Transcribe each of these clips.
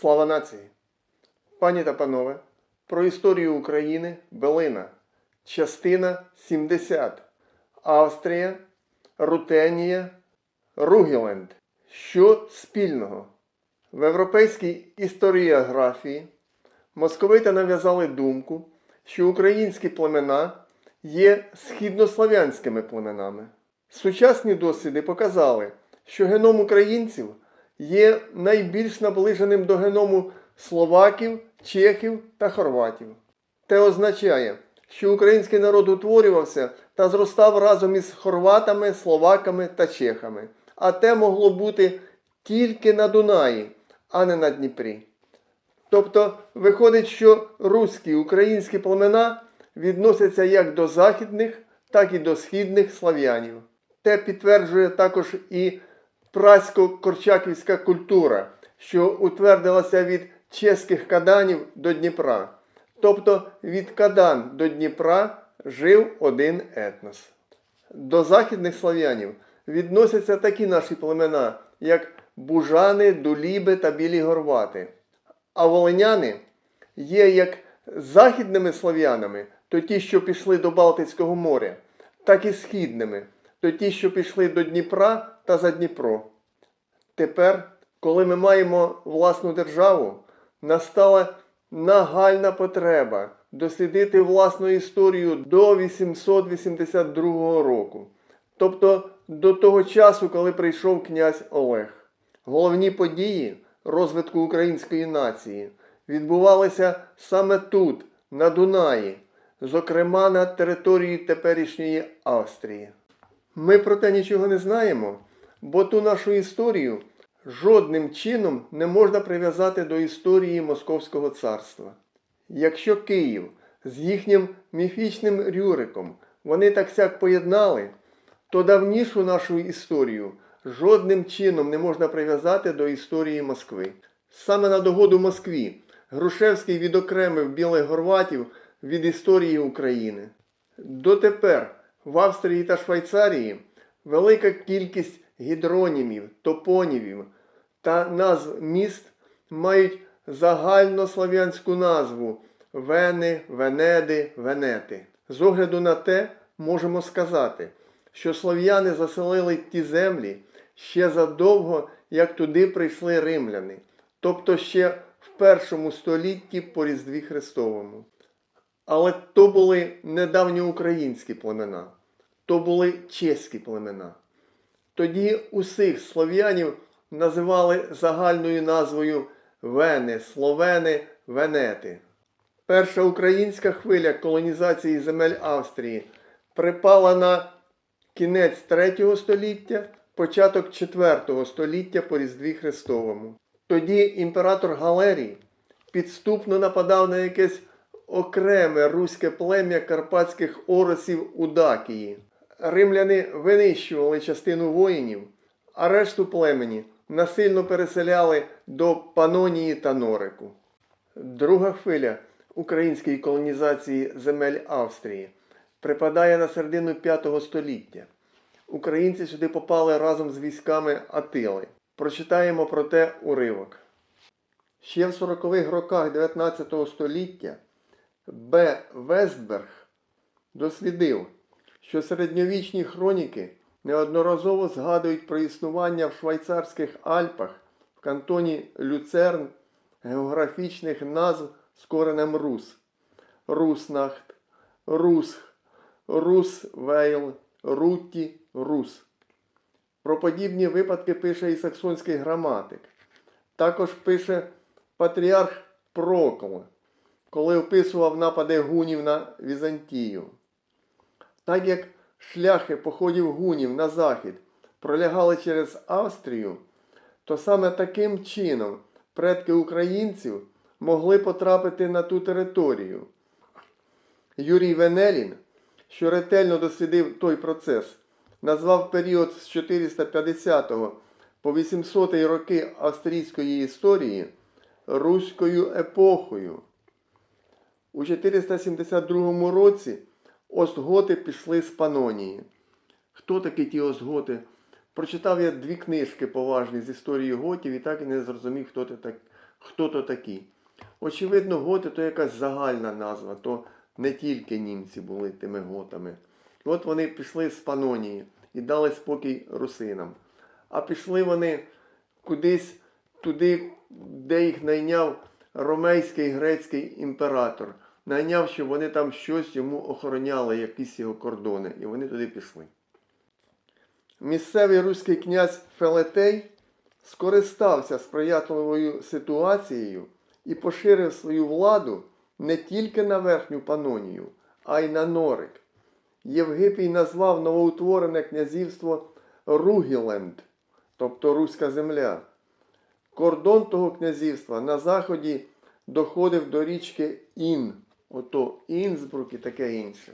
Слава нації! Пані та панове, про історію України Белина. Частина 70. Австрія, Рутенія, Ругіленд. Що спільного? В європейській історіографії московити нав'язали думку, що українські племена є східнослов'янськими племенами. Сучасні досліди показали, що геном українців є найбільш наближеним до геному словаків, чехів та хорватів. Те означає, що український народ утворювався та зростав разом із хорватами, словаками та чехами, а те могло бути тільки на Дунаї, а не на Дніпрі. Тобто виходить, що руські українські племена відносяться як до західних, так і до східних слав'янів. Те підтверджує також і прасько-корчаківська культура, що утвердилася від чеських каданів до Дніпра. Тобто від Кадан до Дніпра жив один етнос. До західних слав'янів відносяться такі наші племена, як Бужани, Дуліби та Білі Горвати. А волиняни є як західними слав'янами, то ті, що пішли до Балтицького моря, так і східними, то ті, що пішли до Дніпра та за Дніпро. Тепер, коли ми маємо власну державу, настала нагальна потреба дослідити власну історію до 882 року, тобто до того часу, коли прийшов князь Олег. Головні події розвитку української нації відбувалися саме тут, на Дунаї, зокрема на території теперішньої Австрії. Ми про те нічого не знаємо, бо ту нашу історію жодним чином не можна прив'язати до історії Московського царства. Якщо Київ з їхнім міфічним Рюриком вони так сяк поєднали, то давнішу нашу історію жодним чином не можна прив'язати до історії Москви. Саме на догоду Москві Грушевський відокремив білих горватів від історії України. Дотепер в Австрії та Швейцарії велика кількість гідронімів, топонімів та назв міст мають загальнослов'янську назву Вени, Венеди, Венети. З огляду на те, можемо сказати, що слов'яни заселили ті землі ще задовго, як туди прийшли римляни, тобто ще в першому столітті по Різдві Христовому. Але то були недавньоукраїнські племена, то були чеські племена. Тоді усіх слов'янів називали загальною назвою Вени, Словени, Венети. Перша українська хвиля колонізації земель Австрії припала на кінець 3 століття, початок 4 століття по Різдві Христовому. Тоді імператор Галерій підступно нападав на якесь окреме руське плем'я карпатських оросів у Дакії. Римляни винищували частину воїнів, а решту племені насильно переселяли до Панонії та Норику. Друга хвиля української колонізації земель Австрії припадає на середину 5 століття. Українці сюди попали разом з військами Атили. Прочитаємо про те уривок. Ще в 40-х роках 19 століття Б. Вестберг дослідив, що середньовічні хроніки неодноразово згадують про існування в швейцарських Альпах в кантоні Люцерн географічних назв з коренем Рус. Руснахт, Русх, Русвейл, Рутті, Рус. Про подібні випадки пише і саксонський граматик. Також пише патріарх Прокл, коли описував напади гунів на Візантію. Так як шляхи походів гунів на захід пролягали через Австрію, то саме таким чином предки українців могли потрапити на ту територію. Юрій Венелін, що ретельно дослідив той процес, назвав період з 450 по 800 роки австрійської історії Руською епохою. У 472 році Остготи пішли з Панонії. Хто такі ті Остготи? Прочитав я дві книжки поважні з історії готів і так і не зрозумів, хто, це так, хто то такі. Очевидно, готи то якась загальна назва, то не тільки німці були тими готами. От вони пішли з Панонії і дали спокій русинам. А пішли вони кудись туди, де їх найняв ромейський грецький імператор. Найняв, щоб вони там щось йому охороняли, якісь його кордони, і вони туди пішли. Місцевий руський князь Фелетей скористався сприятливою ситуацією і поширив свою владу не тільки на верхню Панонію, а й на Норик. Євгипій назвав новоутворене князівство Ругіленд, тобто Руська земля. Кордон того князівства на заході доходив до річки Ін, ото Інсбрук і таке інше.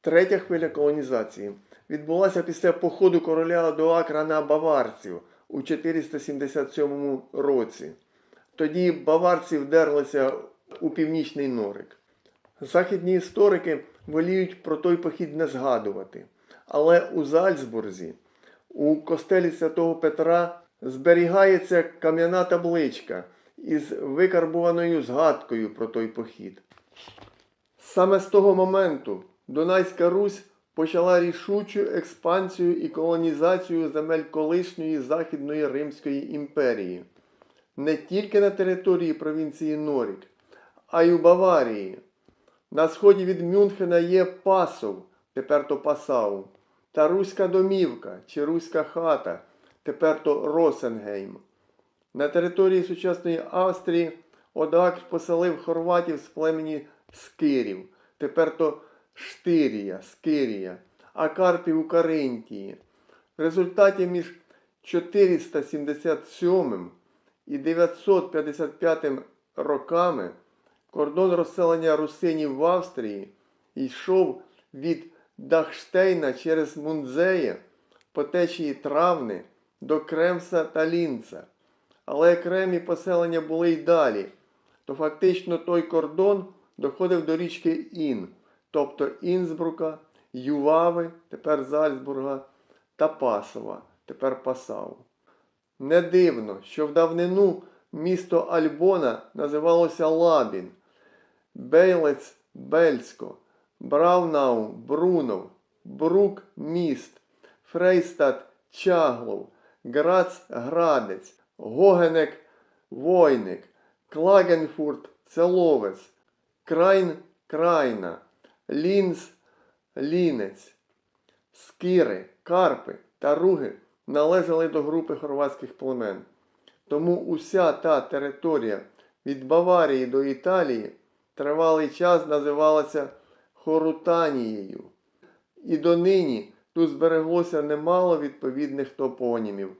Третя хвиля колонізації відбулася після походу короля Одоакра на баварців у 477 році. Тоді баварці вдерлися у північний Норик. Західні історики воліють про той похід не згадувати. Але у Зальцбурзі, у костелі святого Петра, зберігається кам'яна табличка із викарбуваною згадкою про той похід. Саме з того моменту Дунайська Русь почала рішучу експансію і колонізацію земель колишньої Західної Римської імперії не тільки на території провінції Норік, а й у Баварії. На сході від Мюнхена є Пасов, тепер то Пасау, та Руська домівка чи Руська хата, тепер то Росенгейм. На території сучасної Австрії Одак поселив хорватів з племені Скирів, тепер то Штирія, Скирія, а Карпів у Каринтії. В результаті між 477 і 955 роками кордон розселення русинів в Австрії йшов від Дахштейна через Мунзеє по течії Травни до Кремса та Лінца. Але окремі поселення були й далі, то фактично той кордон доходив до річки Ін, тобто Інсбрука, Ювави, тепер Зальцбурга, та Пасова, тепер Пасау. Не дивно, що в давнину місто Альбона називалося Лабін, Бейлець Бельсько, Браунау Брунов, Брук міст, Фрейстад Чаглов, Грац Градець, Гогенек Войник, Клагенфурт Целовець, Крайн Крайна, Лінц Лінець, Скіри, Карпи та Руги належали до групи хорватських племен. Тому уся та територія від Баварії до Італії тривалий час називалася Хорутанією. І донині тут збереглося немало відповідних топонімів.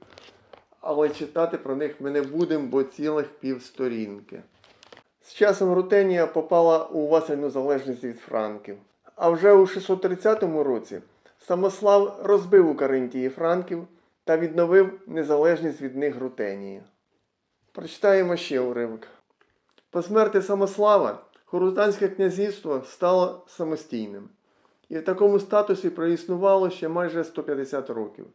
Але читати про них ми не будемо, бо цілих півсторінки. З часом Рутенія попала у васальну залежність від франків. А вже у 630 році Самослав розбив у Каринтії франків та відновив незалежність від них Рутенії. Прочитаємо ще уривок. По смерті Самослава Хорутанське князівство стало самостійним і в такому статусі проіснувало ще майже 150 років.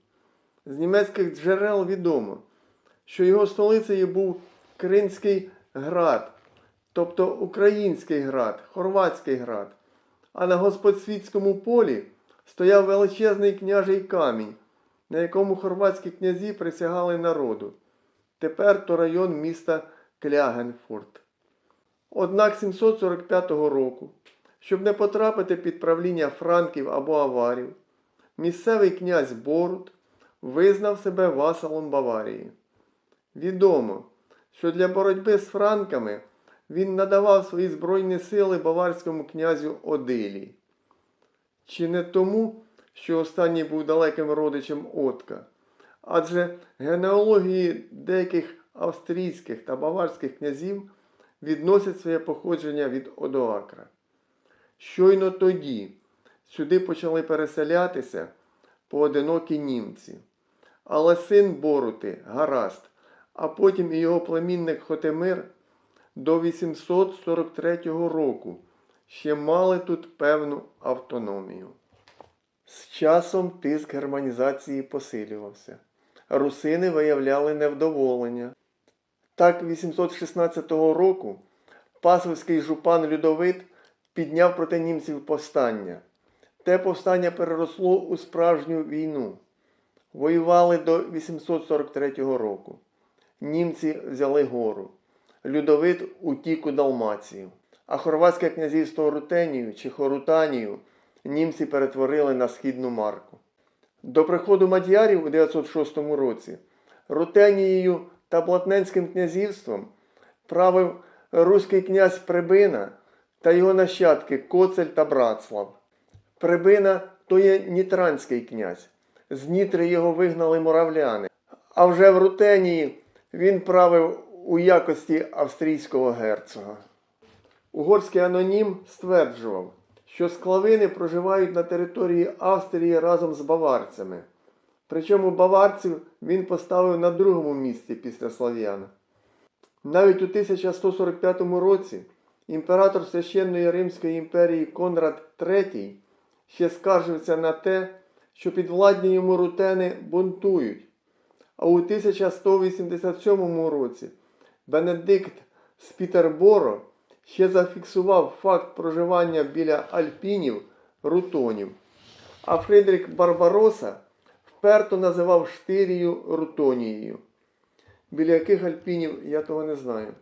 З німецьких джерел відомо, що його столицею був Кринський град, тобто Український град, Хорватський град, а на Господсвітському полі стояв величезний княжий камінь, на якому хорватські князі присягали народу. Тепер то район міста Клягенфурт. Однак 745 року, щоб не потрапити під правління франків або аварів, місцевий князь Борут визнав себе васалом Баварії. Відомо, що для боротьби з франками він надавав свої збройні сили баварському князю Одилі. Чи не тому, що останній був далеким родичем Отка, адже генеалогії деяких австрійських та баварських князів відносять своє походження від Одоакра. Щойно тоді сюди почали переселятися поодинокі німці. Але син Борути, Гараст, а потім і його племінник Хотемир до 843 року ще мали тут певну автономію. З часом тиск германізації посилювався. Русини виявляли невдоволення. Так 816 року пасовський жупан Людовит підняв проти німців повстання. Те повстання переросло у справжню війну. Воювали до 843 року. Німці взяли гору. Людовит утік у Далмацію. А хорватське князівство Рутенію чи Хорутанію німці перетворили на східну марку. До приходу мадярів у 906 році Рутенією та Платненським князівством правив руський князь Прибина та його нащадки Коцель та Братслав. Прибина то є нітранський князь. З Нітри його вигнали моравляни. А вже в Рутенії він правив у якості австрійського герцога. Угорський анонім стверджував, що склавини проживають на території Австрії разом з баварцями. Причому баварців він поставив на другому місці після слав'ян. Навіть у 1145 році імператор Священної Римської імперії Конрад III ще скаржився на те, що підвладні йому рутени бунтують. А у 1187 році Бенедикт з Пітерборо ще зафіксував факт проживання біля Альпінів рутонів, а Фридрік Барбароса вперто називав Штирію Рутонією. Біля яких альпінів я того не знаю.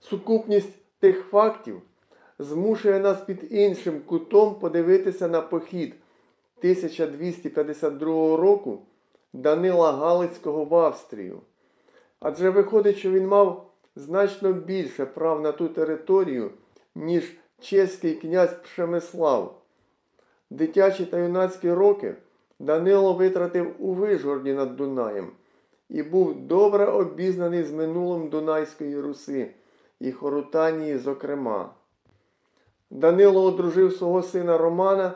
Сукупність тих фактів змушує нас під іншим кутом подивитися на похід 1252 року Данила Галицького в Австрію. Адже виходить, що він мав значно більше прав на ту територію, ніж чеський князь Пшемислав. Дитячі та юнацькі роки Данило витратив у Вижгороді над Дунаєм і був добре обізнаний з минулим Дунайської Руси і Хорутанії, зокрема. Данило одружив свого сина Романа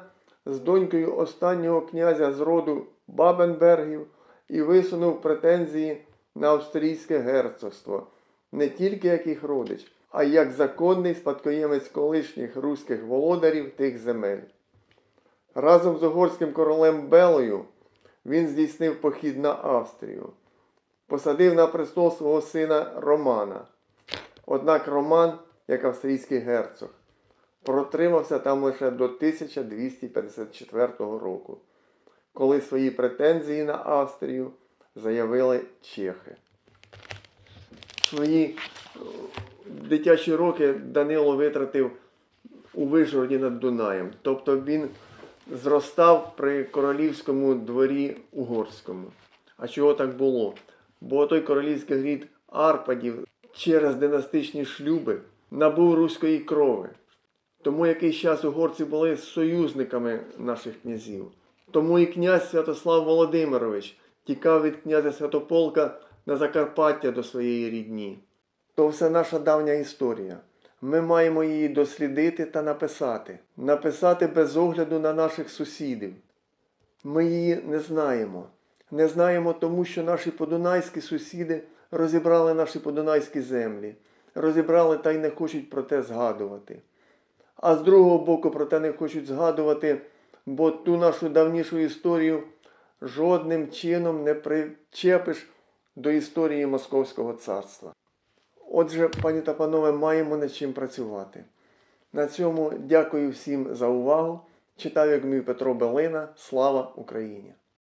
з донькою останнього князя з роду Бабенбергів і висунув претензії на австрійське герцогство, не тільки як їх родич, а й як законний спадкоємець колишніх руських володарів тих земель. Разом з угорським королем Белою він здійснив похід на Австрію, посадив на престол свого сина Романа. Однак Роман, як австрійський герцог, протримався там лише до 1254 року, коли свої претензії на Австрію заявили чехи. Свої е, дитячі роки Данило витратив у Вишгороді над Дунаєм. Тобто він зростав при королівському дворі угорському. А чого так було? Бо той королівський рід Арпадів через династичні шлюби набув руської крови. Тому якийсь час угорці були союзниками наших князів. Тому і князь Святослав Володимирович тікав від князя Святополка на Закарпаття до своєї рідні. То все наша давня історія. Ми маємо її дослідити та написати. Написати без огляду на наших сусідів. Ми її не знаємо. Не знаємо тому, що наші подунайські сусіди розібрали наші подунайські землі, розібрали та й не хочуть про те згадувати. А з другого боку про те не хочуть згадувати, бо ту нашу давнішу історію жодним чином не причепиш до історії Московського царства. Отже, пані та панове, маємо над чим працювати. На цьому дякую всім за увагу. Читав як мій Петро Белина. Слава Україні!